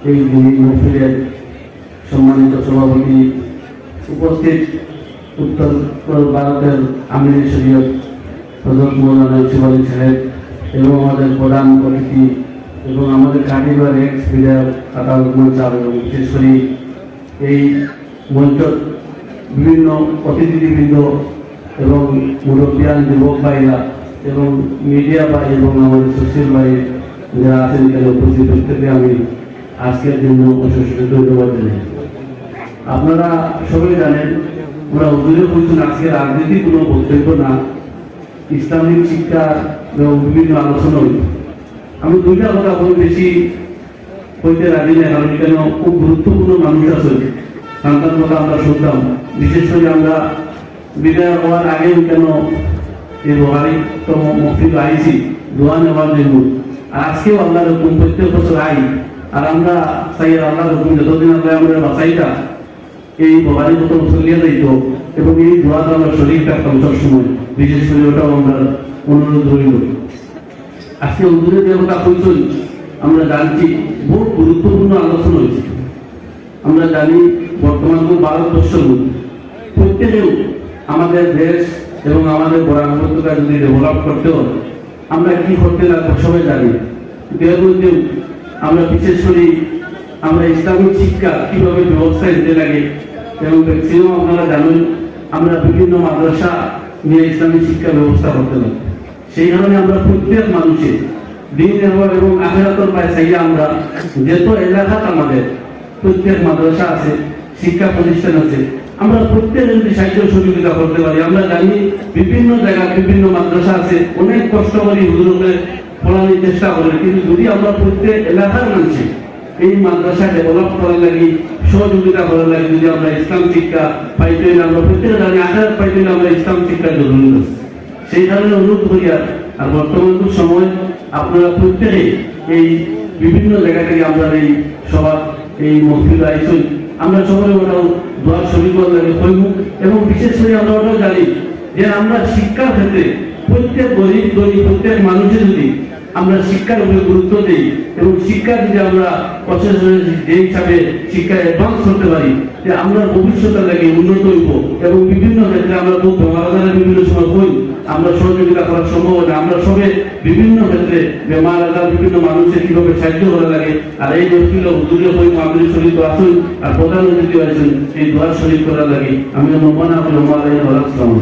এই মহফিলের সম্মানিত সভাপতি উপস্থিত উত্তর ভারতের আমির শরীয়ত হজরত মৌলানা ইউসুফ আলী সাহেব এবং আমাদের প্রধান অতিথি এবং আমাদের কাটিবার এক্স বিধায়ক আতাল রহমান সাহেব এবং বিশেষ করে এই মঞ্চ বিভিন্ন অতিথিবৃন্দ এবং মুরব্বিয়ান যুবক ভাইরা এবং মিডিয়া ভাই এবং আমাদের সোশ্যাল ভাই যারা আছেন এখানে উপস্থিত প্রত্যেকে আমি আজকের জন্য। ধন্যবাদ আপনারা সবাই জানেন, আমরা হুজুরে বলছেন আজকে রাজনীতি কোনো বক্তব্য না, ইসলামিক শিক্ষা এবং বিভিন্ন আলোচনা আমি দুইটা কথা বলি বেশি হইতে রাজি না কারণ এখানে খুব গুরুত্বপূর্ণ মানুষ আছে। সন্তান কথা আমরা শুনতাম। বিশেষ করে আমরা বিদায় হওয়ার আগে কেন এই রোহারি তম মফিদ আইসি দোয়া নেওয়ার জন্য আজকেও আল্লাহ রকম প্রত্যেক বছর আই আর আমরা চাই আল্লাহ রকম যতদিন আমরা আমাদের এই চলিয়ে যাইত এবং এই আমরা সবসময়, বিশেষ করে ওটাও আমরা অনুরোধ আজকে আমরা জানছি, বহু গুরুত্বপূর্ণ আলোচনা হয়েছে। আমরা জানি বর্তমান ভারতবর্ষ প্রত্যেকেও আমাদের দেশ এবং আমাদের পরামর্শটা যদি ডেভেলপ করতে হয় আমরা কি করতে লাগবো সবাই জানি। দেহবন্দেও আমরা বিশেষ করে আমরা ইসলামিক শিক্ষা কীভাবে ব্যবস্থা নিতে লাগে এবং ম্যাক্সিমাম আপনারা জানেন, আমরা বিভিন্ন মাদ্রাসা নিয়ে ইসলামিক শিক্ষা ব্যবস্থা করতে লাগে। সেই কারণে আমরা প্রত্যেক মানুষের দিন এবং আখেরাতর পায় চাইয়া আমরা যত এলাকাত আমাদের প্রত্যেক মাদ্রাসা আছে শিক্ষা প্রতিষ্ঠান আছে। আমরা প্রত্যেক যদি সাহায্য সহযোগিতা করতে পারি। আমরা জানি বিভিন্ন জায়গায় বিভিন্ন মাদ্রাসা আছে। অনেক কষ্ট করি হুজুরকে পড়ানোর চেষ্টা করে। কিন্তু যদি আমরা প্রত্যেক এলাকার মানুষে এই মাদ্রাসা ডেভেলপ করার লাগি, সহযোগিতা করার লাগি, যদি আমরা ইসলাম শিক্ষা পাইতে হইলে আমরা প্রত্যেকে জানি আখেরাত পাইতে হইলে আমরা ইসলাম শিক্ষা জরুরি আছে সেই কারণে অনুরোধ করি আর। আর বর্তমান সময় আপনারা প্রত্যেকে এই বিভিন্ন জায়গা থেকে আমরা এই সভা এই মহফিল আইসন। আমরা সবাই ওটাও দোয়ার শরীর লাগে হইব এবং বিশেষ করে আমরা ওটাও জানি যে আমরা শিক্ষার ক্ষেত্রে প্রত্যেক গরিব গরিব প্রত্যেক মানুষের যদি আমরা শিক্ষার উপরে গুরুত্ব দিই এবং শিক্ষা যদি আমরা প্রশাসনের যে হিসাবে শিক্ষা অ্যাডভান্স করতে পারি, যে আমরা ভবিষ্যতের লাগে উন্নত হইব এবং বিভিন্ন ক্ষেত্রে আমরা বিভিন্ন সময় হই, আমরা সহযোগিতা করা সম্ভব বিভিন্ন ক্ষেত্রে বেমার আজার, বিভিন্ন মানুষের কীভাবে সাহায্য করা লাগে, আর এই মুশকিল হুজুরে হয়ে মামলি শরীর তো আসুন আর প্রধান অতিথি আছেন, এই দোয়ার শরীর করা লাগে। আমি মোহাম্মদ আপনি রহমান সাল্লাম